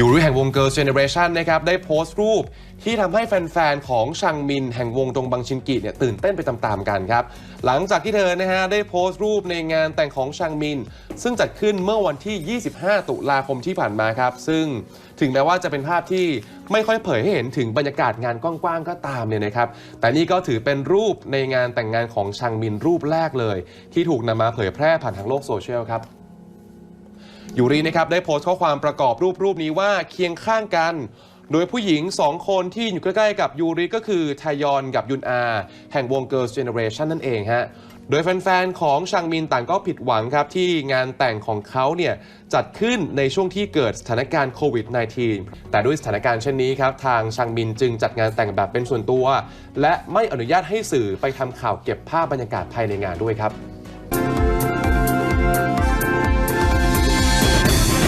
อยู่รุ่ยแห่งวง Girls Generation นะครับได้โพสต์รูปที่ทำให้แฟน ๆ ของชังมินแห่งวงตรงบังชินกิเนี่ยตื่นเต้นไปตามๆกันครับ หลังจากที่เธอนะฮะได้โพสต์รูปในงานแต่งของชังมิน ซึ่งจัดขึ้นเมื่อวันที่ 25 ตุลาคมที่ผ่านมาครับ ซึ่งถึงแม้ว่าจะเป็นภาพที่ไม่ค่อยเผยให้เห็นถึงบรรยากาศงานกว้างๆก็ตามเนี่ยนะครับ แต่นี่ก็ถือเป็นรูปในงานแต่งงานของชังมินรูปแรกเลย ที่ถูกนำมาเผยแพร่ผ่านทางโลกโซเชียลครับ ยูรีนะครับได้โพสต์ข้อความประกอบรูปรูปนี้ว่าเคียงข้างกัน โดยผู้หญิง 2 คนที่อยู่ใกล้ๆกับยูริก็คือทายอนกับยุนอา แห่งวง Girls Generation นั่นเองฮะโดยแฟนๆ ของชังมินต่างก็ผิดหวังครับ ที่งานแต่งของเขาเนี่ย จัดขึ้นในช่วงที่เกิดสถานการณ์โควิด -19 แต่ด้วยสถานการณ์เช่นนี้ครับ ทางชังมินจึงจัดงานแต่งแบบเป็นส่วนตัว และไม่อนุญาตให้สื่อไปทำข่าวเก็บภาพบรรยากาศภายในงานด้วยครับ